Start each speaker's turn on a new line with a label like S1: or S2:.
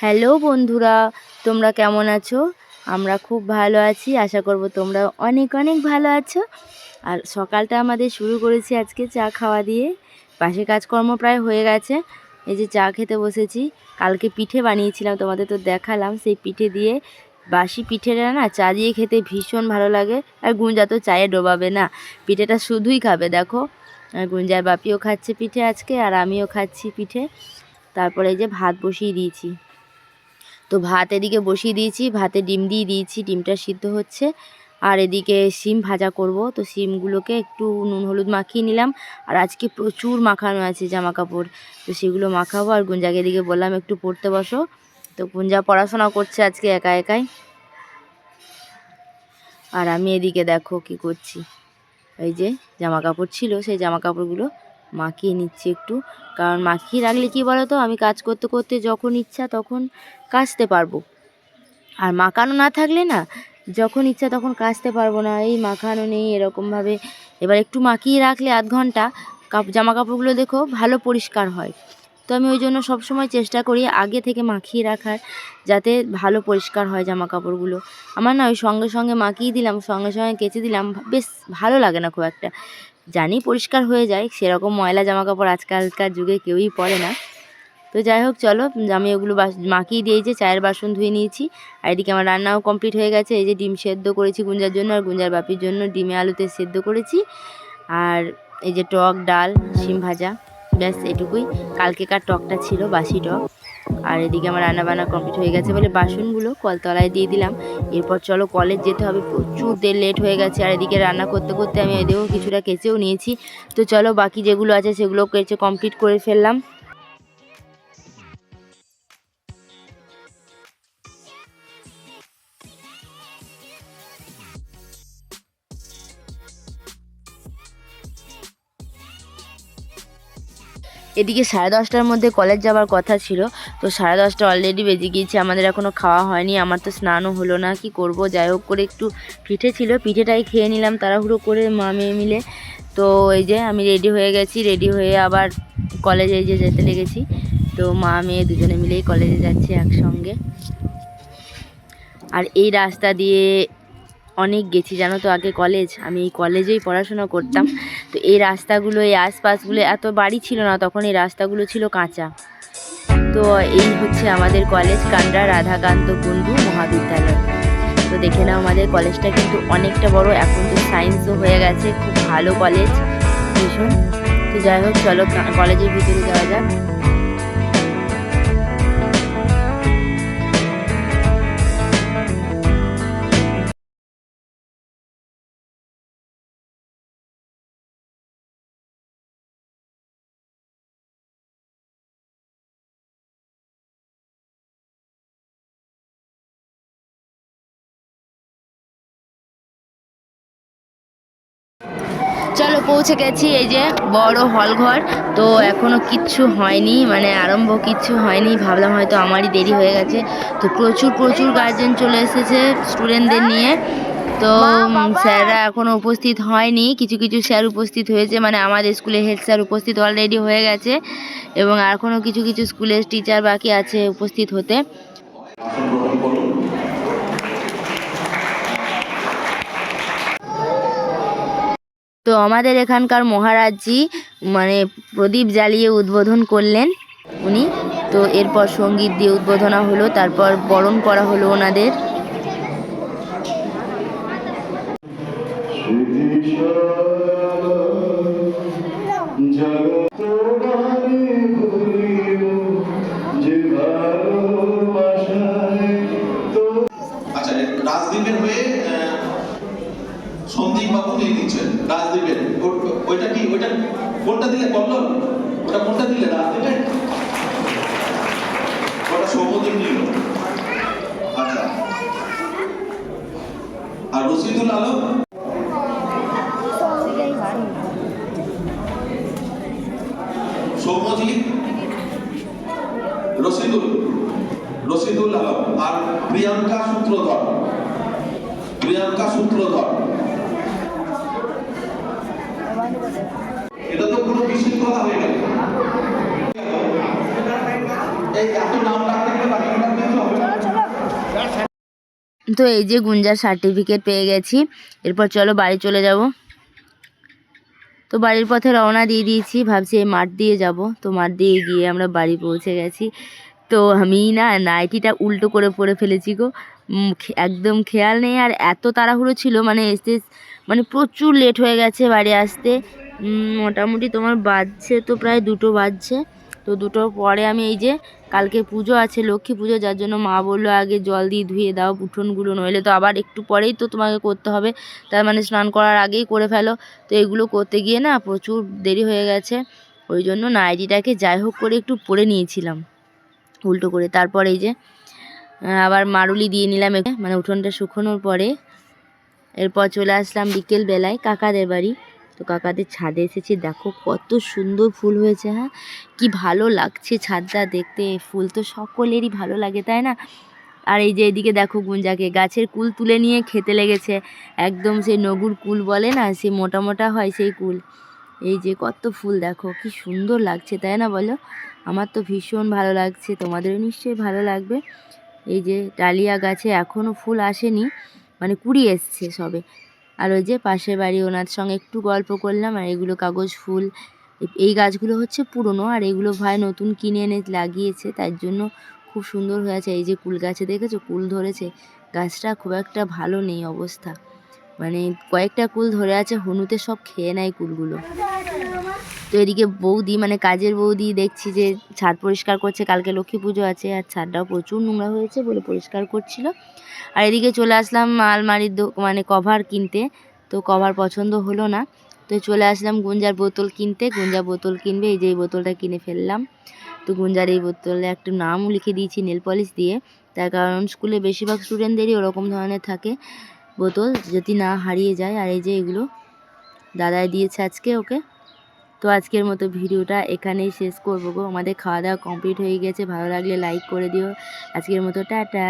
S1: Hello বন্ধুরা, তোমরা কেমন আছো? আমরা খুব ভালো আছি, আশা করব তোমরা অনেক অনেক ভালো আছো। আর সকালটা আমাদের শুরু করেছি আজকে চা খাওয়া দিয়ে। পাশে কাজকর্ম প্রায় হয়ে গেছে, এই যে চা খেতে বসেছি। কালকে পিঠে বানিয়েছিলাম, তোমাদের তো দেখালাম, সেই পিঠে দিয়ে বাসি পিঠেটা না চা দিয়ে খেতে ভীষণ ভালো লাগে। আর গুঞ্জা তো চায়ে ডোবাবে না, পিঠেটা শুধুই খাবে, দেখো। আর গুঞ্জার বাপিও খাচ্ছে পিঠে আজকে, আর আমিও খাচ্ছি পিঠে। তারপরে এই যে ভাত বসিয়ে দিয়েছি। তো ভাত এদিকে বসিয়ে দিয়েছি, ভাতে ডিম দিয়ে দিয়েছি, ডিমটা সিদ্ধ হচ্ছে। আর এদিকে সিম ভাজা করব, তো সিমগুলোকে একটু নুন হলুদ মাখিয়ে নিলাম। আর আজকে প্রচুর মাখানো আছে জামা কাপড় তো সেগুলো মাখাবো। আর গুঞ্জাকে এদিকে বললাম, একটু পড়তে বসো। তো গুঞ্জা পড়াশোনা করছে আজকে একা একাই। আর আমি এদিকে দেখো কি করছি। এই যে জামা কাপড় ছিল, সেই জামা কাপড়গুলো মাখিয়ে নিচ্ছি একটু। কারণ মাখিয়ে রাখলে কি বলো তো আমি কাজ করতে করতে যখন ইচ্ছা তখন কাচতে পারব। আর মাখানো না থাকলে না, যখন ইচ্ছা তখন কাচতে পারব না। এই মাখানো নেই এরকমভাবে। এবার একটু মাখিয়ে রাখলে আধ ঘণ্টা। কাপ জামা কাপড়গুলো দেখো ভালো পরিষ্কার হয়। তো আমি ওই জন্য সবসময় চেষ্টা করি আগে থেকে মাখিয়ে রাখার, যাতে ভালো পরিষ্কার হয় জামা কাপড়গুলো আমার না ওই সঙ্গে সঙ্গে মাখিয়ে দিলাম, সঙ্গে সঙ্গে কেচে দিলাম। বেশ ভালো লাগে না খুব একটা। জানি পরিষ্কার হয়ে যায়, সেরকম ময়লা জামা কাপড় আজকালকার যুগে কেউই পরে না। তো যাই হোক, চলো, আমি ওগুলো মাখিয়ে দিয়েছি, চায়ের বাসন ধুয়ে নিয়েছি, আর এদিকে আমার রান্নাও কমপ্লিট হয়ে গেছে। এই যে ডিম সেদ্ধ করেছি গুঞ্জার জন্য, আর গুঞ্জার বাপির জন্য ডিমে আলুতে সেদ্ধ করেছি। আর এই যে টক, ডাল, শিম ভাজা, ব্যাস এটুকুই। কালকেকার টকটা ছিল বাসি টক। আর এদিকে আমার রান্নাবান্না কমপ্লিট হয়ে গেছে বলে বাসনগুলো কলতলায় দিয়ে দিলাম। এরপর চলো কলেজ যেতে হবে, প্রচুর দের লেট হয়ে গেছে। আর এদিকে রান্না করতে করতে আমি এদিকেও কিছুটা কেচেও নিয়েছি। তো চলো বাকি যেগুলো আছে সেগুলো কেচে কমপ্লিট করে ফেললাম। এদিকে সাড়ে দশটার মধ্যে কলেজ যাওয়ার কথা ছিল, তো সাড়ে দশটা অলরেডি বেজে গিয়েছে, আমাদের এখনও খাওয়া হয়নি, আমার তো স্নানও হলো না, কি করব? যাই হোক করে একটু পিঠে ছিল, পিঠেটাই খেয়ে নিলাম, তাড়াহুড়ো করে মা মেয়ে মিলে। তো এই যে আমি রেডি হয়ে গেছি রেডি হয়ে আবার কলেজে যে যেতে লেগেছি। তো মা মেয়ে দুজনে মিলেই কলেজে যাচ্ছে একসঙ্গে। আর এই রাস্তা দিয়ে অনেক গেছি, জানো তো আগে কলেজ আমি এই কলেজেই পড়াশোনা করতাম। তো এই রাস্তাগুলো, এই আশপাশগুলো, এত বাড়ি ছিল না, তখন এই রাস্তাগুলো ছিল কাঁচা। তো এই হচ্ছে আমাদের কলেজ কান্ডা রাধাকান্ত বন্ধু মহাবিদ্যালয়। তো দেখে নাও আমাদের কলেজটা কিন্তু অনেকটা বড়, এখন তো সায়েন্সও হয়ে গেছে, খুব ভালো কলেজ ভীষণ তো যাই হোক, চলো কলেজের ভিতরে যাওয়া যাক। পৌঁছে গেছি এই যে বড় হল ঘর তো এখনও কিচ্ছু হয়নি মানে আরম্ভ কিচ্ছু হয়নি ভাবলাম হয়তো আমারই দেরি হয়ে গেছে। তো প্রচুর প্রচুর গার্জেন চলে এসেছে স্টুডেন্টদের নিয়ে। তো স্যাররা এখনও উপস্থিত হয়নি। কিছু কিছু স্যার উপস্থিত হয়েছে মানে আমাদের স্কুলে হেড স্যার উপস্থিত অলরেডি হয়ে গেছে। এবং এখনও কিছু কিছু স্কুলের টিচার বাকি আছে উপস্থিত হতে। তো আমাদের এখানকার মহারাজজি মানে প্রদীপ জ্বালিয়ে উদ্বোধন করলেন উনি। তো এরপর সংগীত দিয়ে উদ্বোধনা হলো, তারপর বরণ করা হলো ওনাদের।
S2: ওইটা কোনটা দিলে কল্লোল ওটা কোনটা দিলে রাজদ্বীপের ওটা সৌমদ্বীপ নিল। আচ্ছা। আর রশিদুল আলম? সৌমজিৎ রশিদুল রশিদুল আলম। আর প্রিয়াঙ্কা সূত্রধর। প্রিয়াঙ্কা সূত্রধর। পুরো হয়ে গেল।
S1: তো এই যে গুঞ্জার সার্টিফিকেট পেয়ে গেছি। এরপর চলো বাড়ি চলে যাব। তো বাড়ির পথে রওনা দিয়ে দিয়েছি। ভাবছি এই মাঠ দিয়ে যাব। তো মাঠ দিয়ে গিয়ে আমরা বাড়ি পৌঁছে গেছি। তো আমি না নাইটিটা উল্টো করে পরে ফেলেছি গো। একদম খেয়াল নেই। আর এত তাড়াহুড়ো ছিল মানে এসতে মানে প্রচুর লেট হয়ে গেছে বাড়ি আসতে। মোটামুটি তোমার বাজছে তো প্রায় দুটো বাজছে। তো দুটোর পরে আমি এই যে কালকে পুজো আছে, লক্ষ্মী পুজো, যার জন্য মা বলল আগে জল দিয়ে ধুয়ে দাও, উঠোনগুলো, নইলে তো আবার একটু পরেই তো তোমাকে করতে হবে। তার মানে স্নান করার আগেই করে ফেলো। তো এগুলো করতে গিয়ে না প্রচুর দেরি হয়ে গেছে। ওই জন্য নাইটিটাকে যাই হোক করে একটু পরে নিয়েছিলাম। উল্টো করে তারপর এই যে আবার মারুলি দিয়ে নিলাম মানে উঠোনটা শুকোনোর পরে। এরপর চলে আসলাম বিকেল বেলায় কাকাদের বাড়ি। তো কাকাদের ছাদে এসেছি। দেখো কত সুন্দর ফুল হয়েছে হ্যাঁ? কি ভালো লাগছে ছাদটা দেখতে। ফুল তো সকলেরই ভালো লাগে, তাই না? আর এই যে এদিকে দেখো গুঞ্জাকে, গাছের কুল তুলে নিয়ে খেতে লেগেছে। একদম সেই নগুর কুল বলে না, সে মোটা মোটা হয় সেই কুল। এই যে কত ফুল দেখো, কি সুন্দর লাগছে, তাই না বলো? আমার তো ভীষণ ভালো লাগছে, তোমাদেরও নিশ্চয়ই ভালো লাগবে। এই যে ডালিয়া গাছে এখনও ফুল আসেনি মানে কুড়ি এসছে সবে। আর ওই যে পাশের বাড়ি ওনার সঙ্গে একটু গল্প করলাম, আর এগুলো কাগজ, ফুল, এই গাছগুলো হচ্ছে পুরনো, আর এগুলো ভাই নতুন কিনে এনে লাগিয়েছে, তার জন্য খুব সুন্দর হয়েছে। এই যে কুল গাছে দেখেছ? কুল ধরেছে। গাছটা খুব একটা ভালো নেই অবস্থা। মানে কয়েকটা কুল ধরে আছে, হনুতে সব খেয়ে নেয় কুলগুলো। তো এদিকে বৌদি মানে কাজের বৌদি দেখছি যে ছাদ পরিষ্কার করছে, কালকে লক্ষ্মী পুজো আছে আর ছাদটাও প্রচুর নোংরা হয়েছে বলে পরিষ্কার করছিল। আর এদিকে চলে আসলাম আলমারির মানে কভার কিনতে, তো কভার পছন্দ হলো না। তো চলে আসলাম গুঞ্জার বোতল কিনতে, গুঞ্জা বোতল কিনবে, এই যে এই বোতলটা কিনে ফেললাম। তো গুঞ্জার এই বোতলে একটা নামও লিখে দিয়েছি নেল পলিশ দিয়ে, তার কারণ স্কুলে বেশিরভাগ স্টুডেন্টদেরই ওরকম ধরনের থাকে বোতল, যদি না হারিয়ে যায়। আর এই যে এগুলো দাদাই দিয়েছে আজকে ওকে। তো আজকের মতো ভিডিওটা এখানেই শেষ করব গো। আমাদের খাওয়া দাওয়া কমপ্লিট হয়ে গেছে। ভালো লাগলে লাইক করে দিও। আজকের মতো টাটা।